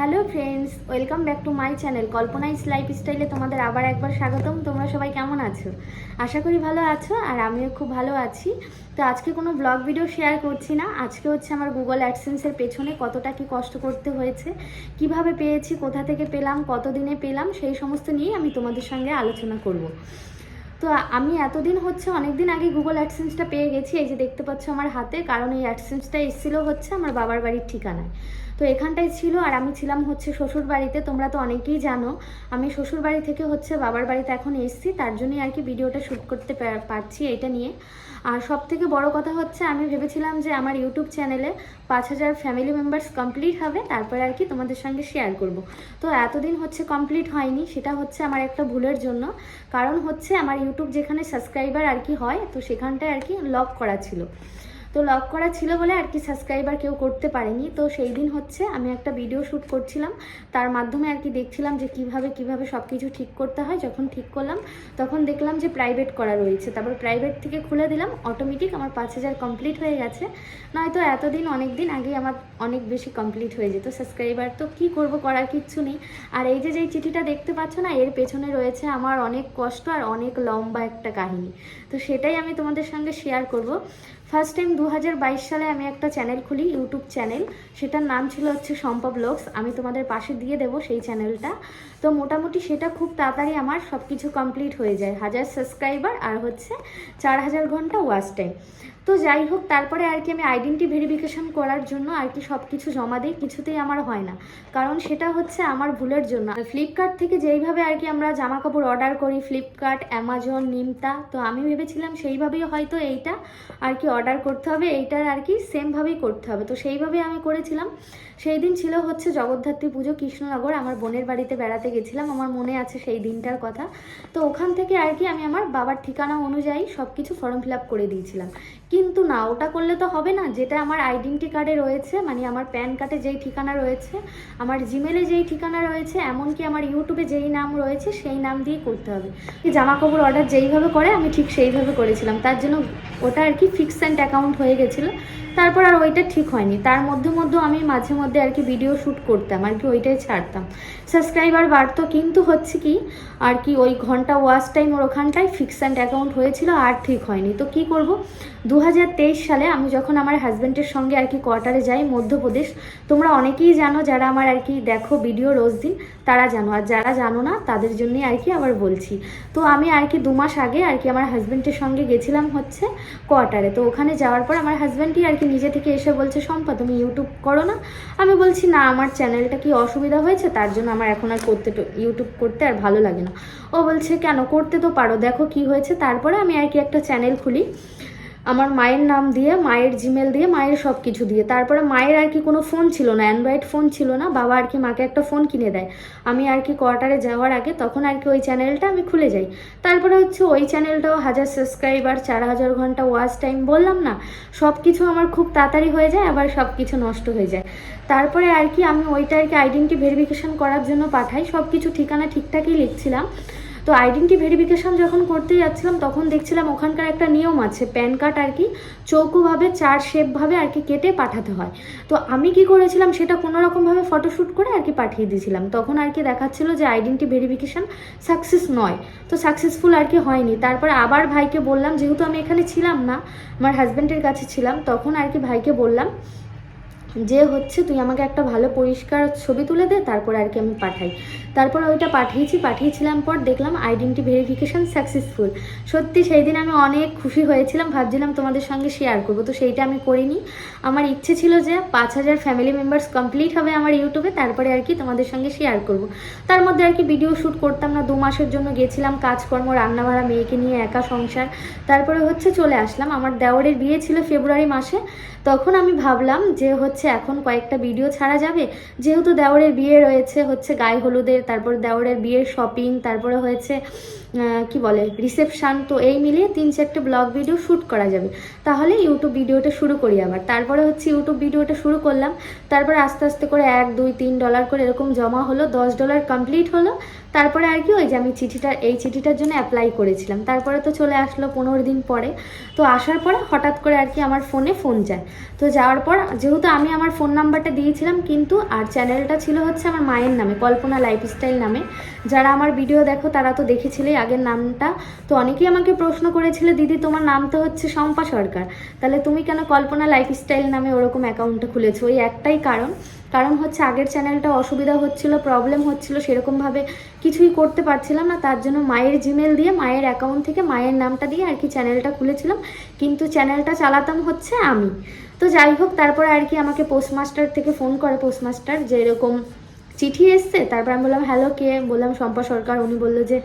Hello friends welcome back to my channel কল্পনাইস life স্টাইলে তোমাদের আবার একবার স্বাগতম। তোমরা সবাই কেমন আছো? আশা করি ভালো আছো আর আমিও খুব ভালো আছি। তো আজকে কোনো ব্লগ ভিডিও শেয়ার করছি না। আজকে হচ্ছে আমার গুগল অ্যাডসেন্সের পেছনে কতটা কি কষ্ট করতে হয়েছে, কীভাবে পেয়েছি, কোথা থেকে পেলাম, কতদিনে পেলাম, সেই সমস্ত নিয়েই আমি তোমাদের সঙ্গে আলোচনা করব। তো আমি এতদিন হচ্ছে অনেক দিন আগে গুগল অ্যাডসেন্সটা পেয়ে গেছি। এই যে দেখতে পাচ্ছ আমার হাতে, কারণ এই অ্যাডসেন্সটা এসেছিল হচ্ছে আমার বাবার বাড়ির ঠিকানায়। তো এখানটায় ছিল আর আমি ছিলাম হচ্ছে শ্বশুর বাড়িতে তোমরা তো অনেকেই জানো। আমি শ্বশুর বাড়ি থেকে হচ্ছে বাবার বাড়িতে এখন এসেছি, তার জন্যই আর কি ভিডিওটা শ্যুট করতে পারছি এটা নিয়ে। আর সব থেকে বড় কথা হচ্ছে, আমি ভেবেছিলাম যে আমার ইউটিউব চ্যানেলে পাঁচ হাজার ফ্যামিলি মেম্বার্স কমপ্লিট হবে, তারপরে আর কি তোমাদের সঙ্গে শেয়ার করব। তো এতদিন হচ্ছে কমপ্লিট হয়নি, সেটা হচ্ছে আমার একটা ভুলের জন্য। কারণ হচ্ছে আমার ইউটিউব যেখানে সাবস্ক্রাইবার আর কি হয়, তো সেখানটায় আর কি লক করা ছিল। তো লক করা ছিল বলে আর কি সাবস্ক্রাইবার কেউ করতে পারেনি। তো সেই দিন হচ্ছে আমি একটা ভিডিও শ্যুট করছিলাম। তার মাধ্যমে আর কি দেখছিলাম যে কীভাবে কীভাবে সব কিছু ঠিক করতে হয়। যখন ঠিক করলাম, তখন দেখলাম যে প্রাইভেট করা রয়েছে। তারপর প্রাইভেট থেকে খুলে দিলাম। অটোমেটিক আমার পাঁচ হাজার কমপ্লিট হয়ে গেছে। নয়তো এতদিন অনেক দিন আগে আমার অনেক বেশি কমপ্লিট হয়ে যেত। সাবস্ক্রাইবার তো কি করব করার কিচ্ছু নেই। আর এই যে যেই চিঠিটা দেখতে পাচ্ছ না, এর পেছনে রয়েছে আমার অনেক কষ্ট আর অনেক লম্বা একটা কাহিনী। তো সেটাই আমি তোমাদের সঙ্গে শেয়ার করব। ফার্স্ট টাইম দু হাজার বাইশ সালে আমি একটা চ্যানেল খুলি ইউটিউব চ্যানেল সেটার নাম ছিল হচ্ছে সম্পা ব্লগস। আমি তোমাদের পাশে দিয়ে দেব সেই চ্যানেলটা তো মোটামুটি সেটা খুব তাড়াতাড়ি আমার সব কিছু কমপ্লিট হয়ে যায়। হাজার সাবস্ক্রাইবার আর হচ্ছে চার হাজার ঘণ্টা ওয়াচ টাইম তো যাই হোক, তারপরে আর কি আমি আইডেন্টি ভেরিফিকেশন করার জন্য আর কি সব কিছু জমা দিই, কিছুতেই আমার হয় না। কারণ সেটা হচ্ছে আমার ভুলের জন্য। ফ্লিপকার্ট থেকে যেইভাবে আর কি আমরা জামা কাপড় অর্ডার করি ফ্লিপকার্ট অ্যামাজন নিমতা তো আমি ভেবেছিলাম সেইভাবেই হয়তো এইটা আর কি অর্ডার করতে হবে, এইটার আর কি সেমভাবেই করতে হবে। তো সেইভাবেই আমি করেছিলাম। সেই দিন ছিল হচ্ছে জগদ্ধাত্রী পুজো, কৃষ্ণনগর, আমার বোনের বাড়িতে বেড়াতে গেছিলাম, আমার মনে আছে সেই দিনটার কথা। তো ওখান থেকে আর কি আমি আমার বাবার ঠিকানা অনুযায়ী সব কিছু ফর্ম ফিল আপ করে দিয়েছিলাম। কিন্তু না, ওটা করলে তো হবে না। যেটা আমার আইডেন্টি কার্ডে রয়েছে মানে আমার প্যান কার্ডে যেই ঠিকানা রয়েছে, আমার জিমেলে যেই ঠিকানা রয়েছে, এমনকি আমার ইউটিউবে যেই নাম রয়েছে, সেই নাম দিয়ে করতে হবে। জামা কাপড় অর্ডার যেইভাবে করে, আমি ঠিক সেইভাবে করেছিলাম। তার জন্য ওটা আর কি ফিক্স অ্যান্ড অ্যাকাউন্ট হয়ে গেছিল। তারপর আর ওইটা ঠিক হয়নি। তার মধ্যে মধ্যে আমি মাঝে মধ্যে আর কি ভিডিও শ্যুট করতাম, আর কি ওইটাই ছাড়তাম। সাবস্ক্রাইবার বাড়তো, কিন্তু হচ্ছে কি, আর কি ওই ঘণ্টা ওয়াচ টাইম ওর ওখানটায় ফিক্স অ্যান্ড অ্যাকাউন্ট হয়েছিল, আর ঠিক হয়নি। তো কি করব? দু হাজার তেইশ সালে আমি যখন আমার হাজব্যান্ডের সঙ্গে আর কি কোয়ার্টারে যাই, মধ্যপ্রদেশ, তোমরা অনেকেই জানো, যারা আমার আর কি দেখো ভিডিও রোজ দিন, তারা জানো। আর যারা জানো না, তাদের জন্যই আর কি আবার বলছি। তো আমি আর কি দু মাস আগে আর কি আমার হাজব্যান্ডের সঙ্গে গেছিলাম হচ্ছে কোয়ার্টারে তো ওখানে যাওয়ার পর আমার হাজব্যান্ডই আর কি নিজে থেকে এসে বলছে শম্পা তুমি ইউটিউব করো না? আমি বলছি, না, আমার চ্যানেলটা কি অসুবিধা হয়েছে? তার জন্য আমার এখন আর করতে ইউটিউব করতে আর ভালো লাগে না। ও বলছে, কেন? করতে তো পারো, দেখো কি হয়েছে। তারপরে আমি আর কি একটা চ্যানেল খুলি। আমার মায়ের নাম দিয়ে, মায়ের জিমেল দিয়ে, মায়ের সব কিছু দিয়ে। তারপরে মায়ের আর কি কোনো ফোন ছিল না অ্যান্ড্রয়েড ফোন ছিল না, বাবা আর কি মাকে একটা ফোন কিনে দেয়। আমি আর কি কোয়ার্টারে যাওয়ার আগে তখন আর কি ওই চ্যানেলটা আমি খুলে যাই। তারপরে হচ্ছে ওই চ্যানেলটাও হাজার সাবস্ক্রাইবার চার হাজার ঘণ্টা ওয়াচ টাইম বললাম না সব কিছু আমার খুব তাড়াতাড়ি হয়ে যায়, আবার সব কিছু নষ্ট হয়ে যায়। তারপরে আর কি আমি ওইটা আর কি আইডেন্টি ভেরিফিকেশন করার জন্য পাঠাই সব কিছু ঠিকানা ঠিকঠাকই লিখছিলাম। তো আইডেন্টি ভেরিফিকেশন যখন করতে যাচ্ছিলাম, তখন দেখছিলাম ওখানকার একটা নিয়ম আছে প্যান কার্ড আর কি চৌকোভাবে, চার শেপভাবে আর কি কেটে পাঠাতে হয়। তো আমি কি করেছিলাম, সেটা কোনো রকমভাবে ফটোশ্যুট করে আর কি পাঠিয়ে দিয়েছিলাম। তখন আর কি দেখাচ্ছিল যে আইডেন্টি ভেরিফিকেশন সাকসেস নয়। তো সাকসেসফুল আর কি হয়নি। তারপর আবার ভাইকে বললাম, যেহেতু আমি এখানে ছিলাম না, আমার হাজব্যান্ডের কাছে ছিলাম, তখন আর কি ভাইকে বললাম যে হচ্ছে তুই আমাকে একটা ভালো পরিষ্কার ছবি তুলে দে, তারপর আর কি আমি পাঠাই। তারপর ওইটা পাঠিয়েছি, পাঠিয়েছিলাম পর দেখলাম আইডেন্টি ভেরিফিকেশন সাকসেসফুল সত্যি সেই দিন আমি অনেক খুশি হয়েছিলাম, ভাবছিলাম তোমাদের সঙ্গে শেয়ার করব, তো সেইটা আমি করিনি। আমার ইচ্ছে ছিল যে পাঁচ হাজার ফ্যামিলি মেম্বার্স কমপ্লিট হবে আমার ইউটিউবে, তারপরে আর কি তোমাদের সঙ্গে শেয়ার করব। তার মধ্যে আর কি ভিডিও শ্যুট করতাম না, দু মাসের জন্য গেছিলাম কাজকর্ম, রান্নাবাড়া, মেয়েকে নিয়ে একা সংসার। তারপরে হচ্ছে চলে আসলাম, আমার দেওরের বিয়ে ছিল ফেব্রুয়ারি মাসে, তখন আমি ভাবলাম যে হচ্ছে এখন কয়েকটা ভিডিও ছাড়া যাবে। যেহেতু দেওরের বিয়ে রয়েছে, হচ্ছে গায়ে হলুদের, তারপর দেওরের বিয়ের শপিং তারপরে হয়েছে কি বলে রিসেপশান তো এই মিলিয়ে তিন চারটে ব্লগ ভিডিও শ্যুট করা যাবে। তাহলে ইউটিউব ভিডিওটা শুরু করি আবার। তারপরে হচ্ছে ইউটিউব ভিডিওটা শুরু করলাম। তারপরে আস্তে আস্তে করে এক, দুই, তিন ডলার করে এরকম জমা হলো, দশ ডলার কমপ্লিট হলো। তারপরে আর কি ওই যে আমি চিঠিটা, এই চিঠিটার জন্য অ্যাপ্লাই করেছিলাম। তারপরে তো চলে আসলো পনেরো দিন পরে। তো আসার পরে হঠাৎ করে আর কি আমার ফোনে ফোন যায়। তো যাওয়ার পর যেহেতু আমি আমার ফোন নাম্বারটা দিয়েছিলাম, কিন্তু আর চ্যানেলটা ছিল হচ্ছে আমার মায়ের নামে, কল্পনা লাইফস্টাইল নামে। যারা আমার ভিডিও দেখো, তারা তো দেখেছিলেই আগের নামটা। তো অনেকেই আমাকে প্রশ্ন করেছিল, দিদি, তোমার নাম তো হচ্ছে শম্পা সরকার। তাহলে তুমি কেন কল্পনা লাইফস্টাইল নামে ওরকম অ্যাকাউন্টটা খুলেছো? ওই একটাই কারণ। কারণ হচ্ছে আগের চ্যানেলটা অসুবিধা হচ্ছিল প্রবলেম হচ্ছিল, সেরকমভাবে কিছুই করতে পারছিলাম না। তার জন্য মায়ের জিমেল দিয়ে, মায়ের অ্যাকাউন্ট থেকে মায়ের নামটা দিয়ে আর কি চ্যানেলটা খুলেছিলাম। কিন্তু চ্যানেলটা চালাতাম হচ্ছে আমি। তো যাই হোক, তারপরে আর কি আমাকে পোস্টমাস্টার থেকে ফোন করে পোস্টমাস্টার যে এরকম চিঠি এসছে? তারপর আমি বললাম, হ্যালো, কে? বললাম, শম্পা সরকার। উনি বলল যে,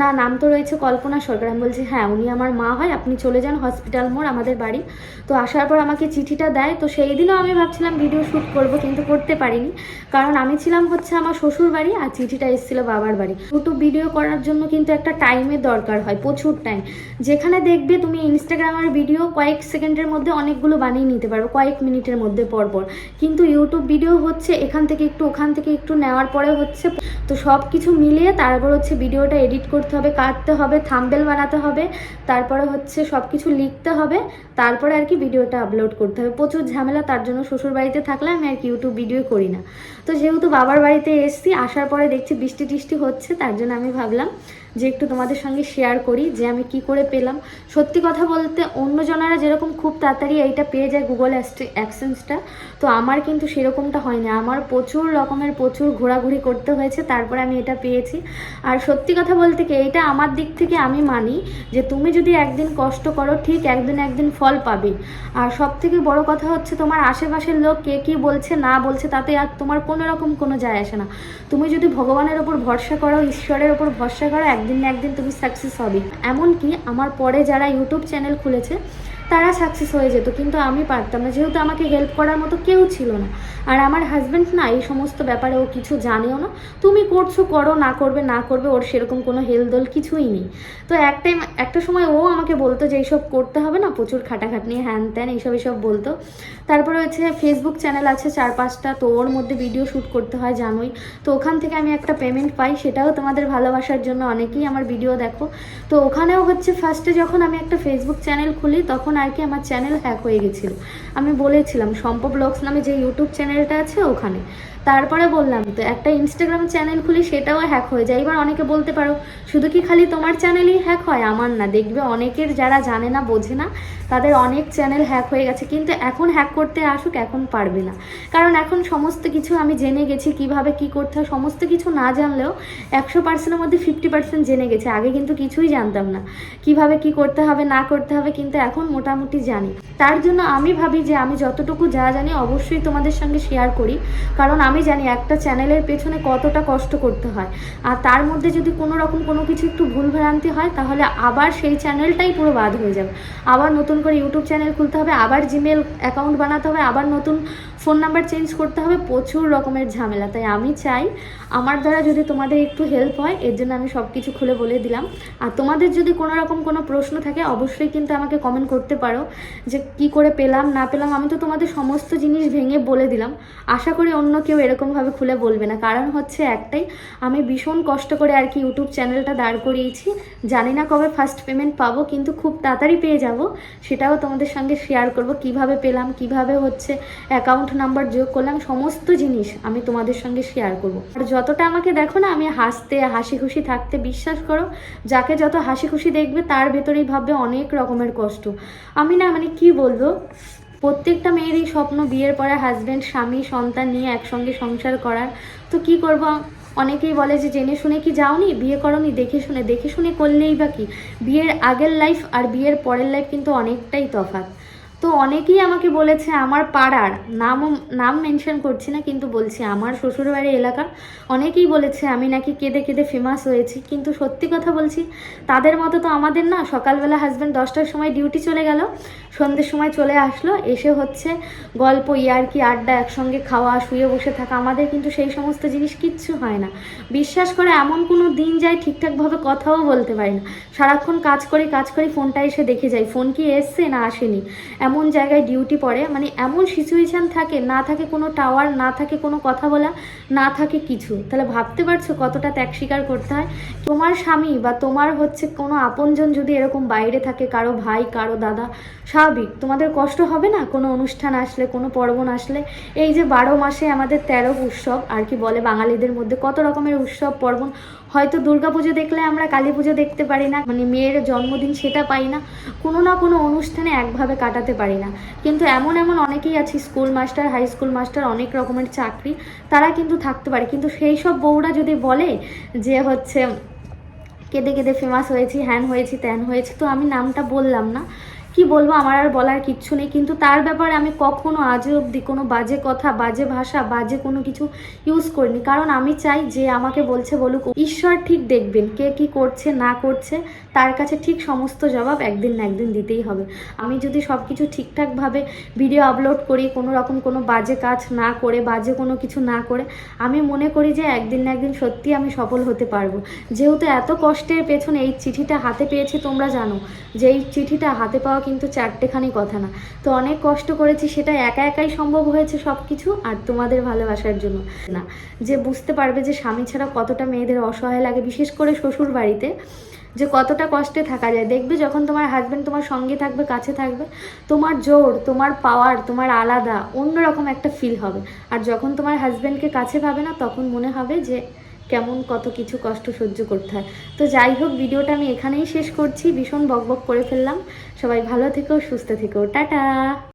না, নাম তো রয়েছে কল্পনা সরকার। আমি বলছি হ্যাঁ উনি আমার মা হয়, আপনি চলে যান হসপিটাল মোড়, আমাদের বাড়ি। তো আসার পর আমাকে চিঠিটা দেয়। তো সেই দিনও আমি ভাবছিলাম ভিডিও শ্যুট করব, কিন্তু করতে পারিনি। কারণ আমি ছিলাম হচ্ছে আমার শ্বশুর বাড়ি আর চিঠিটা এসেছিল বাবার বাড়ি। ইউটিউব ভিডিও করার জন্য কিন্তু একটা টাইমের দরকার হয়, প্রচুর টাইম। যেখানে দেখবে তুমি ইনস্টাগ্রামের ভিডিও কয়েক সেকেন্ডের মধ্যে অনেকগুলো বানিয়ে নিতে পারো কয়েক মিনিটের মধ্যে পর পর কিন্তু ইউটিউব ভিডিও হচ্ছে এখান থেকে একটু, ওখান থেকে একটু নেওয়ার পরে হচ্ছে তো সব কিছু মিলিয়ে তারপর হচ্ছে ভিডিওটা এডিট করতে হবে, কাটতে হবে, থাম্বেল বানাতে হবে, তারপরে হচ্ছে সব কিছু লিখতে হবে, তারপরে আর কি ভিডিওটা আপলোড করতে হবে। প্রচুর ঝামেলা, তার জন্য শ্বশুর বাড়িতে থাকলে আমি আর কি ইউটিউব ভিডিও করি না। তো যেহেতু বাবার বাড়িতে এসছি, আসার পরে দেখছি বৃষ্টি টিষ্টি হচ্ছে, তার জন্য আমি ভাবলাম যে একটু তোমাদের সঙ্গে শেয়ার করি যে আমি কি করে পেলাম। সত্যি কথা বলতে অন্যজনেরা যেরকম খুব তাড়াতাড়ি এইটা পেয়ে যায় গুগল অ্যাক্সেন্সটা তো আমার কিন্তু সেরকমটা হয়নি। আমার প্রচুর রকমের প্রচুর ঘোরাঘুরি করতে হয়েছে, তারপরে আমি এটা পেয়েছি। আর সত্যি কথা বলতে কি, এইটা আমার দিক থেকে আমি মানি যে তুমি যদি একদিন কষ্ট করো, ঠিক একদিন একদিন ফল পাবে। আর সব থেকে বড় কথা হচ্ছে তোমার আশেপাশের লোক কে কী বলছে, না বলছে, তাতে আর তোমার কোনো রকম কোনো যায় আসে না। তুমি যদি ভগবানের ওপর ভরসা করো, ঈশ্বরের ওপর ভরসা করো একদিন না একদিন তুমি সাকসেস হবে এমনকি আমার পরে যারা ইউটিউব চ্যানেল খুলেছে তারা সাকসেস হয়ে যেত, কিন্তু আমি পারতাম না। যেহেতু আমাকে হেল্প করার মতো কেউ ছিল না। আর আমার হাজব্যান্ড না এই সমস্ত ব্যাপারে ও কিছু জানেও না। তুমি করছ, করো, না করবে না করবে, ওর সেরকম কোনো হেলদোল কিছুই নেই। তো এক টাইম একটা সময় ও আমাকে বলতো যে, এইসব করতে হবে না, প্রচুর খাটাখাটনি, হ্যান ত্যান, এইসব এইসব, বলতো। তারপরে হচ্ছে ফেসবুক চ্যানেল আছে, চার পাঁচটা, তো ওর মধ্যে ভিডিও শ্যুট করতে হয় জানোই। তো ওখান থেকে আমি একটা পেমেন্ট পাই, সেটাও তোমাদের ভালোবাসার জন্য। অনেকেই আমার ভিডিও দেখো। তো ওখানেও হচ্ছে ফার্স্টে যখন আমি একটা ফেসবুক চ্যানেল খুলি, তখন আর কি আমার চ্যানেল হ্যাক হয়ে গেছিল। আমি বলেছিলাম সম্প ব্লগস নামে যে ইউটিউব চ্যানেলটা আছে ওখানে। তারপরে বললাম, তো একটা ইনস্টাগ্রাম চ্যানেল খুলি, সেটাও হ্যাক হয়ে যায়। এবার অনেকে বলতে পারো, শুধু কি খালি তোমার চ্যানেলই হ্যাক হয়? আমার না, দেখবে অনেকের যারা জানে না, বোঝে না, তাদের অনেক চ্যানেল হ্যাক হয়ে গেছে। কিন্তু এখন হ্যাক করতে আসুক, এখন পারবে না। কারণ এখন সমস্ত কিছু আমি জেনে গেছি কীভাবে কি করতে হয়। সমস্ত কিছু না জানলেও একশো পার্সেন্টের মধ্যে ফিফটি পার্সেন্ট জেনে গেছে। আগে কিন্তু কিছুই জানতাম না। কীভাবে কি করতে হবে, না করতে হবে, কিন্তু এখন মোটামুটি জানি। তার জন্য আমি ভাবি যে, আমি যতটুকু যা জানি, অবশ্যই তোমাদের সঙ্গে শেয়ার করি। কারণ আমি জানি একটা চ্যানেলের পেছনে কতটা কষ্ট করতে হয়। আর তার মধ্যে যদি কোনো রকম কোনো কিছু একটু ভুল ভ্রান্তি হয়, তাহলে আবার সেই চ্যানেলটাই পুরো বাদ হয়ে যাবে। আবার নতুন করে ইউটিউব চ্যানেল খুলতে হবে, আবার জিমেল অ্যাকাউন্ট বানাতে হবে, আবার নতুন ফোন নাম্বার চেঞ্জ করতে হবে, প্রচুর রকমের ঝামেলা। তাই আমি চাই, আমার দ্বারা যদি তোমাদের একটু হেল্প হয়, এর জন্য আমি সব কিছু খুলে বলে দিলাম। আর তোমাদের যদি কোনো রকম কোনো প্রশ্ন থাকে, অবশ্যই কিন্তু আমাকে কমেন্ট করতে পারো, যে কি করে পেলাম, না পেলাম, আমি তো তোমাদের সমস্ত জিনিস ভেঙে বলে দিলাম। আশা করি অন্য কেউ এরকমভাবে খুলে বলবে না। কারণ হচ্ছে একটাই, আমি ভীষণ কষ্ট করে আর কি ইউটিউব চ্যানেলটা দাঁড় করিয়েছি। জানি না কবে ফার্স্ট পেমেন্ট পাবো, কিন্তু খুব তাড়াতাড়ি পেয়ে যাব। সেটাও তোমাদের সঙ্গে শেয়ার করব, কীভাবে পেলাম, কীভাবে হচ্ছে অ্যাকাউন্ট নাম্বার যোগ করলাম, সমস্ত জিনিস আমি তোমাদের সঙ্গে শেয়ার করব। আর যতটা আমাকে দেখো না, আমি হাসতে হাসি খুশি থাকতে বিশ্বাস করো, যাকে যত হাসি খুশি দেখবে, তার ভেতরেই ভাববে অনেক রকমের কষ্ট। আমি না মানে কি বলব, প্রত্যেকটা মেয়েরই স্বপ্ন বিয়ের পরে হাজব্যান্ড স্বামী, সন্তান নিয়ে একসঙ্গে সংসার করার। তো কি করব, অনেকেই বলে যে, জেনে শুনে কি যাওনি? বিয়ে করনি? দেখে শুনে দেখে শুনে করলেই বা কি? বিয়ের আগের লাইফ আর বিয়ের পরের লাইফ কিন্তু অনেকটাই তফাৎ। তো অনেকেই আমাকে বলেছে আমার পাড়ার নাম নাম মেনশন করছি না, কিন্তু বলছি আমার শ্বশুরবাড়ি এলাকা অনেকেই বলেছে আমি নাকি কেঁদে কেঁদে ফেমাস হয়েছি। কিন্তু সত্যি কথা বলছি, তাদের মতো তো আমাদের না, সকালবেলা হাজব্যান্ড দশটার সময় ডিউটি চলে গেল, সন্ধ্যের সময় চলে আসলো, এসে হচ্ছে গল্প, ইয়ারকি, আড্ডা একসঙ্গে খাওয়া, শুয়ে বসে থাকা, আমাদের কিন্তু সেই সমস্ত জিনিস কিচ্ছু হয় না। বিশ্বাস করে এমন কোনো দিন যায় ঠিকঠাকভাবে কথাও বলতে পারি না। সারাক্ষণ কাজ করি কাজ করি, ফোনটা এসে দেখে যাই, ফোন কি এসছে না আসেনি? এমন জায়গায় ডিউটি পড়ে মানে এমন সিচুয়েশান থাকে, না থাকে কোনো টাওয়ার না থাকে কোনো কথা বলা, না থাকে কিছু। তাহলে ভাবতে পারছ কতটা ত্যাগ স্বীকার করতে হয়? তোমার স্বামী বা তোমার হচ্ছে কোনো আপনজন যদি এরকম বাইরে থাকে, কারও ভাই, কারও দাদা, স্বাভাবিক। তোমাদের কষ্ট হবে না? কোনো অনুষ্ঠান আসলে, কোনো পর্বণ আসলে? এই যে বারো মাসে আমাদের তেরো উৎসব, আর কি বলে বাঙালিদের মধ্যে কত রকমের উৎসব, পর্বণ। হয়তো দুর্গাপুজো দেখলে আমরা কালী পুজো দেখতে পারি না মানে মেয়ের জন্মদিন সেটা পাই না। কোনো না কোনো অনুষ্ঠানে একভাবে কাটাতে পারি না। কিন্তু এমন এমন অনেকেই আছে school master high school master অনেক রকমের চাকরি, তারা কিন্তু থাকতে পারে। কিন্তু সেই সব বউরা যদি বলে যে হচ্ছে, কেঁদে কেঁদে ফেমাস হয়েছি, হ্যান হয়েছি, ত্যান হয়েছি, তো আমি নামটা বললাম না। কি বলব, আমার আর বলার কিচ্ছু নেই। কিন্তু তার ব্যাপারে আমি কখনো আজও অবধি কোনো বাজে কথা, বাজে ভাষা, বাজে কোনো কিছু ইউজ করিনি। কারণ আমি চাই যে আমাকে বলছে বলুক, ঈশ্বর ঠিক দেখবেন, কে কি করছে, না করছে, তার কাছে ঠিক সমস্ত জবাব একদিন না একদিন দিতেই হবে। আমি যদি সব কিছু ঠিকঠাকভাবে ভিডিও আপলোড করি, কোনো রকম কোনো বাজে কাজ না করে, বাজে কোনো কিছু না করে, আমি মনে করি যে একদিন না একদিন সত্যি আমি সফল হতে পারব। যেহেতু এত কষ্টের পেছনে এই চিঠিটা হাতে পেয়েছি তোমরা জানো, যে এই চিঠিটা হাতে পাওয়া কিন্তু চারটেখানি কথা না। তো অনেক কষ্ট করেছি, সেটা একা একাই সম্ভব হয়েছে সব কিছু আর তোমাদের ভালোবাসার জন্য। না, যে বুঝতে পারবে যে স্বামী ছাড়া কতটা মেয়েদের অসহায় লাগে, বিশেষ করে শ্বশুর বাড়িতে যে কতটা কষ্টে থাকা যায়। দেখবে যখন তোমার হাজব্যান্ড তোমার সঙ্গে থাকবে, কাছে থাকবে, তোমার জোর, তোমার পাওয়ার তোমার আলাদা, অন্যরকম একটা ফিল হবে। আর যখন তোমার হাজব্যান্ডকে কাছে পাবে না, তখন মনে হবে যে কেমন কত কিছু কষ্ট সহ্য করতে হয়। তো যাই হোক, ভিডিওটা আমি এখানেই শেষ করছি। ভীষণ বকবক করে ফেললাম। সবাই ভালো থেকো, সুস্থ থেকো। টাটা!